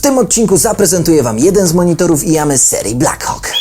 W tym odcinku zaprezentuję Wam jeden z monitorów IAMY z serii Blackhawk.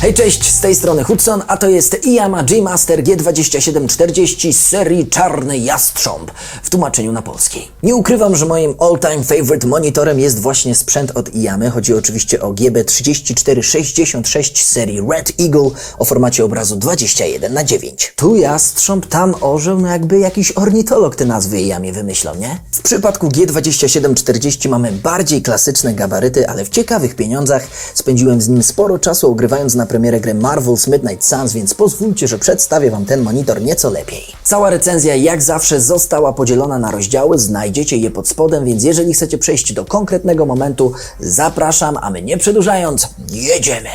Hej, cześć, z tej strony Hudson, a to jest IAMA G-Master G2740 z serii Czarny Jastrząb w tłumaczeniu na polski. Nie ukrywam, że moim all-time favorite monitorem jest właśnie sprzęt od IAMY. Chodzi oczywiście o GB3466 z serii Red Eagle o formacie obrazu 21 na 9 Tu jastrząb, tam orzeł, no jakby jakiś ornitolog te nazwy IAMie wymyślał, nie? W przypadku G2740 mamy bardziej klasyczne gabaryty, ale w ciekawych pieniądzach. Spędziłem z nim sporo czasu ogrywając na premierę gry Marvel's Midnight Suns, więc pozwólcie, że przedstawię Wam ten monitor nieco lepiej. Cała recenzja jak zawsze została podzielona na rozdziały, znajdziecie je pod spodem, więc jeżeli chcecie przejść do konkretnego momentu, zapraszam, a my nie przedłużając, jedziemy!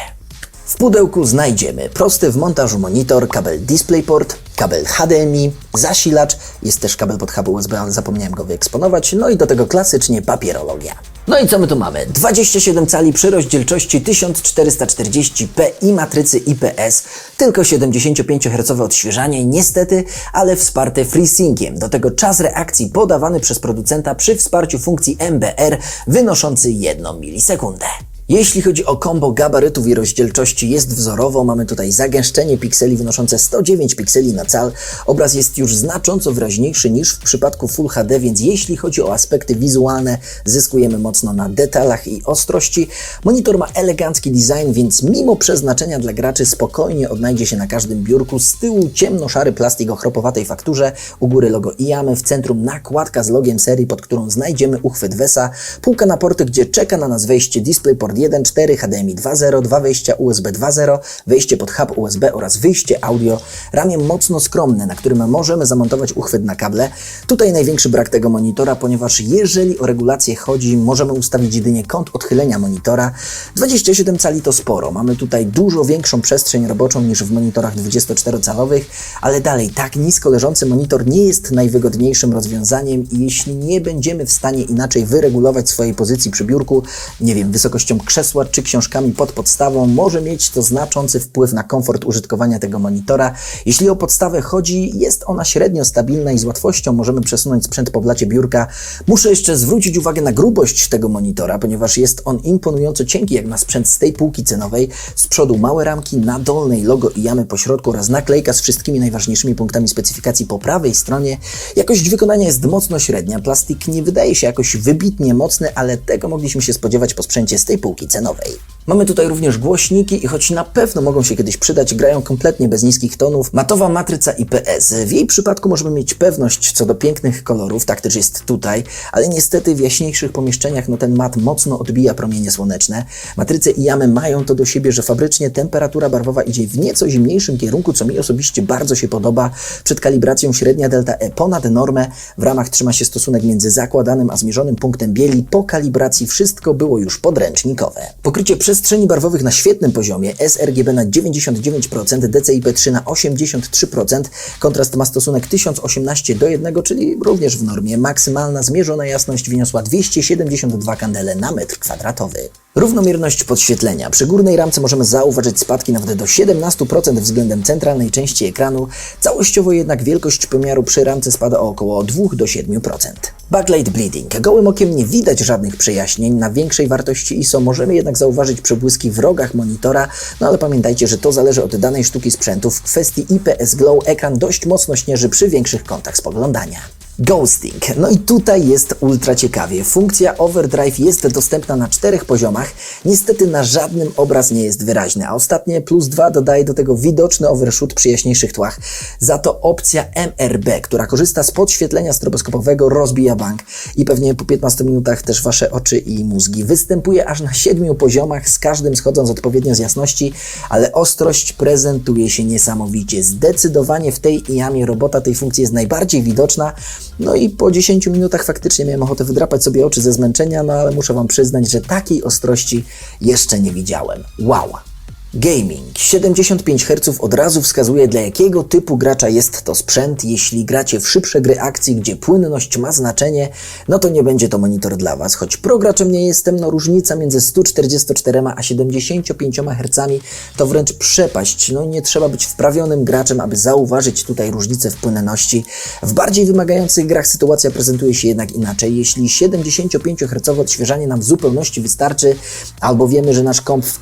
W pudełku znajdziemy prosty w montażu monitor, kabel DisplayPort, kabel HDMI, zasilacz, jest też kabel pod hub USB, ale zapomniałem go wyeksponować, no i do tego klasycznie papierologia. No i co my tu mamy? 27 cali przy rozdzielczości 1440p i matrycy IPS, tylko 75 Hz odświeżanie, niestety, ale wsparte FreeSynciem. Do tego czas reakcji podawany przez producenta przy wsparciu funkcji MBR wynoszący 1 milisekundę. Jeśli chodzi o kombo gabarytów i rozdzielczości jest wzorowo, mamy tutaj zagęszczenie pikseli wynoszące 109 pikseli na cal. Obraz jest już znacząco wyraźniejszy niż w przypadku Full HD, więc jeśli chodzi o aspekty wizualne, zyskujemy mocno na detalach i ostrości. Monitor ma elegancki design, więc mimo przeznaczenia dla graczy spokojnie odnajdzie się na każdym biurku. Z tyłu ciemno-szary plastik o chropowatej fakturze, u góry logo IAMY, w centrum nakładka z logiem serii, pod którą znajdziemy uchwyt VESA, półka na porty, gdzie czeka na nas wejście DisplayPort 1.4, HDMI 2.0, dwa wejścia USB 2.0, wejście pod hub USB oraz wyjście audio. Ramię mocno skromne, na którym możemy zamontować uchwyt na kable. Tutaj największy brak tego monitora, ponieważ jeżeli o regulację chodzi, możemy ustawić jedynie kąt odchylenia monitora. 27 cali to sporo. Mamy tutaj dużo większą przestrzeń roboczą niż w monitorach 24-calowych, ale dalej tak nisko leżący monitor nie jest najwygodniejszym rozwiązaniem i jeśli nie będziemy w stanie inaczej wyregulować swojej pozycji przy biurku, nie wiem, wysokością krzesła czy książkami pod podstawą, może mieć to znaczący wpływ na komfort użytkowania tego monitora. Jeśli o podstawę chodzi, jest ona średnio stabilna i z łatwością możemy przesunąć sprzęt po blacie biurka. Muszę jeszcze zwrócić uwagę na grubość tego monitora, ponieważ jest on imponująco cienki jak na sprzęt z tej półki cenowej. Z przodu małe ramki, na dolnej logo i jamy po środku oraz naklejka z wszystkimi najważniejszymi punktami specyfikacji po prawej stronie. Jakość wykonania jest mocno średnia. Plastik nie wydaje się jakoś wybitnie mocny, ale tego mogliśmy się spodziewać po sprzęcie z tej półki cenowej. Mamy tutaj również głośniki i choć na pewno mogą się kiedyś przydać, grają kompletnie bez niskich tonów. Matowa matryca IPS. W jej przypadku możemy mieć pewność co do pięknych kolorów, tak też jest tutaj, ale niestety w jaśniejszych pomieszczeniach no ten mat mocno odbija promienie słoneczne. Matryce i jamy mają to do siebie, że fabrycznie temperatura barwowa idzie w nieco zimniejszym kierunku, co mi osobiście bardzo się podoba. Przed kalibracją średnia delta E ponad normę. W ramach trzyma się stosunek między zakładanym a zmierzonym punktem bieli. Po kalibracji wszystko było już podręcznikowe. Pokrycie przestrzeni barwowych na świetnym poziomie, sRGB na 99%, DCI-P3 na 83%, kontrast ma stosunek 1018 do 1, czyli również w normie. Maksymalna zmierzona jasność wyniosła 272 kandele na metr kwadratowy. Równomierność podświetlenia. Przy górnej ramce możemy zauważyć spadki nawet do 17% względem centralnej części ekranu. Całościowo jednak wielkość pomiaru przy ramce spada o około 2 do 7%. Backlight bleeding. Gołym okiem nie widać żadnych przejaśnień. Na większej wartości ISO możemy jednak zauważyć przebłyski w rogach monitora, no ale pamiętajcie, że to zależy od danej sztuki sprzętu. W kwestii IPS Glow ekran dość mocno śnieży przy większych kątach spoglądania. Ghosting. No i tutaj jest ultra ciekawie. Funkcja Overdrive jest dostępna na czterech poziomach. Niestety na żadnym obraz nie jest wyraźny, a ostatnie plus dwa dodaje do tego widoczny overshoot przy jaśniejszych tłach. Za to opcja MRB, która korzysta z podświetlenia stroboskopowego, rozbija bank i pewnie po 15 minutach też Wasze oczy i mózgi. Występuje aż na siedmiu poziomach, z każdym schodząc odpowiednio z jasności, ale ostrość prezentuje się niesamowicie. Zdecydowanie w tej IAMie robota tej funkcji jest najbardziej widoczna, no i po 10 minutach faktycznie miałem ochotę wydrapać sobie oczy ze zmęczenia, no ale muszę Wam przyznać, że takiej ostrości jeszcze nie widziałem. Wow! Gaming. 75 Hz od razu wskazuje, dla jakiego typu gracza jest to sprzęt. Jeśli gracie w szybsze gry akcji, gdzie płynność ma znaczenie, no to nie będzie to monitor dla Was. Choć pro graczem nie jestem, no różnica między 144 a 75 Hz to wręcz przepaść. No nie trzeba być wprawionym graczem, aby zauważyć tutaj różnicę w płynności. W bardziej wymagających grach sytuacja prezentuje się jednak inaczej. Jeśli 75 Hz odświeżanie nam w zupełności wystarczy, albo wiemy, że nasz komp w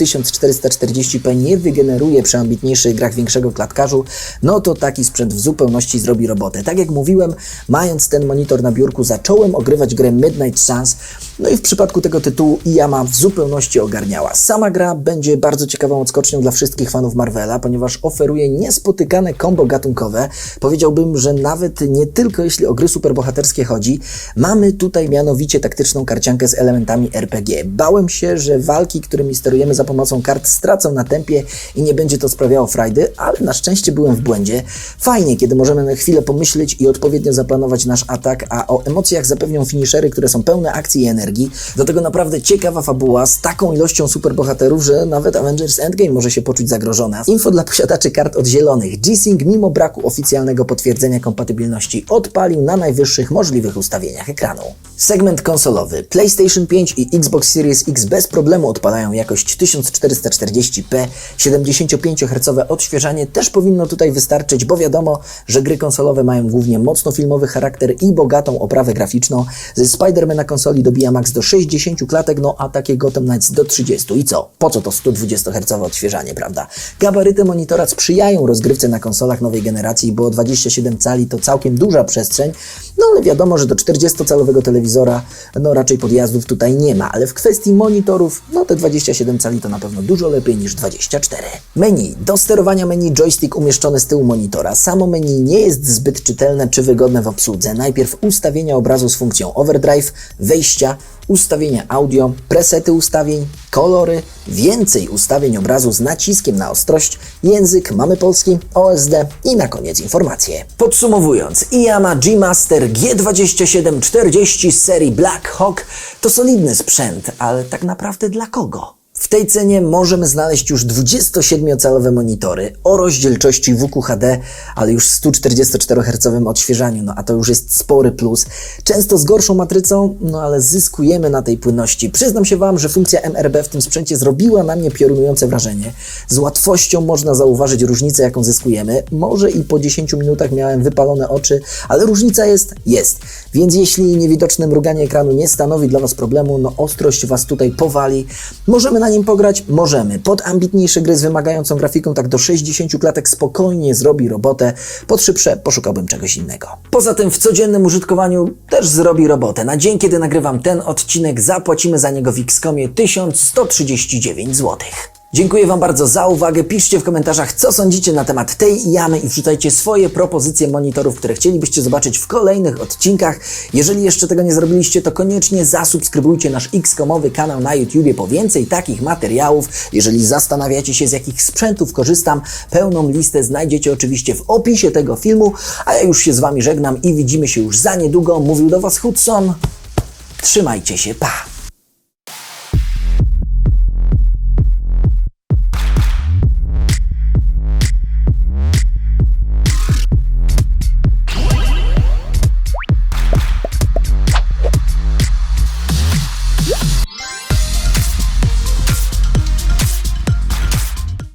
1440p nie wygeneruje przy ambitniejszych grach większego klatkarzu, no to taki sprzęt w zupełności zrobi robotę. Tak jak mówiłem, mając ten monitor na biurku, zacząłem ogrywać grę Midnight Suns, no i w przypadku tego tytułu Yama w zupełności ogarniała. Sama gra będzie bardzo ciekawą odskocznią dla wszystkich fanów Marvela, ponieważ oferuje niespotykane kombo gatunkowe. Powiedziałbym, że nawet nie tylko jeśli o gry superbohaterskie chodzi, mamy tutaj mianowicie taktyczną karciankę z elementami RPG. Bałem się, że walki, którymi sterujemy za pomocą kart stracą na tempie i nie będzie to sprawiało frajdy, ale na szczęście byłem w błędzie. Fajnie, kiedy możemy na chwilę pomyśleć i odpowiednio zaplanować nasz atak, a o emocjach zapewnią finishery, które są pełne akcji i energii. Do tego naprawdę ciekawa fabuła z taką ilością superbohaterów, że nawet Avengers Endgame może się poczuć zagrożona. Info dla posiadaczy kart od zielonych. G-Sync mimo braku oficjalnego potwierdzenia kompatybilności odpalił na najwyższych możliwych ustawieniach ekranu. Segment konsolowy. PlayStation 5 i Xbox Series X bez problemu odpalają jakość 1440p. 75Hz odświeżanie też powinno tutaj wystarczyć, bo wiadomo, że gry konsolowe mają głównie mocno filmowy charakter i bogatą oprawę graficzną. Spider-Man na konsoli dobija max do 60 klatek, no a takie Gotham Knights do 30. I co? Po co to 120Hz odświeżanie, prawda? Gabaryty monitora sprzyjają rozgrywce na konsolach nowej generacji, bo 27 cali to całkiem duża przestrzeń, no ale wiadomo, że do 40-calowego telewizora no raczej podjazdów tutaj nie ma, ale w kwestii monitorów, no te 27 cali to na pewno dużo lepiej niż 24. Menu. Do sterowania menu joystick umieszczony z tyłu monitora. Samo menu nie jest zbyt czytelne czy wygodne w obsłudze. Najpierw ustawienia obrazu z funkcją overdrive, wejścia, ustawienia audio, presety ustawień, kolory, więcej ustawień obrazu z naciskiem na ostrość, język, mamy polski, OSD i na koniec informacje. Podsumowując, Yamaha G-Master G2740 z serii Black Hawk to solidny sprzęt, ale tak naprawdę dla kogo? W tej cenie możemy znaleźć już 27-calowe monitory o rozdzielczości WQHD, ale już 144 Hz odświeżaniu, no a to już jest spory plus. Często z gorszą matrycą, no ale zyskujemy na tej płynności. Przyznam się Wam, że funkcja MRB w tym sprzęcie zrobiła na mnie piorunujące wrażenie. Z łatwością można zauważyć różnicę, jaką zyskujemy. Może i po 10 minutach miałem wypalone oczy, ale różnica jest, jest. Więc jeśli niewidoczne mruganie ekranu nie stanowi dla Was problemu, no ostrość Was tutaj powali. Możemy na nim pograć? Możemy. Pod ambitniejsze gry z wymagającą grafiką tak do 60 klatek spokojnie zrobi robotę. Pod szybsze poszukałbym czegoś innego. Poza tym w codziennym użytkowaniu też zrobi robotę. Na dzień, kiedy nagrywam ten odcinek, zapłacimy za niego w Xcomie 1139 zł. Dziękuję Wam bardzo za uwagę. Piszcie w komentarzach, co sądzicie na temat tej jamy i wrzucajcie swoje propozycje monitorów, które chcielibyście zobaczyć w kolejnych odcinkach. Jeżeli jeszcze tego nie zrobiliście, to koniecznie zasubskrybujcie nasz X-komowy kanał na YouTubie po więcej takich materiałów. Jeżeli zastanawiacie się, z jakich sprzętów korzystam, pełną listę znajdziecie oczywiście w opisie tego filmu. A ja już się z Wami żegnam i widzimy się już za niedługo. Mówił do Was Hudson. Trzymajcie się, pa!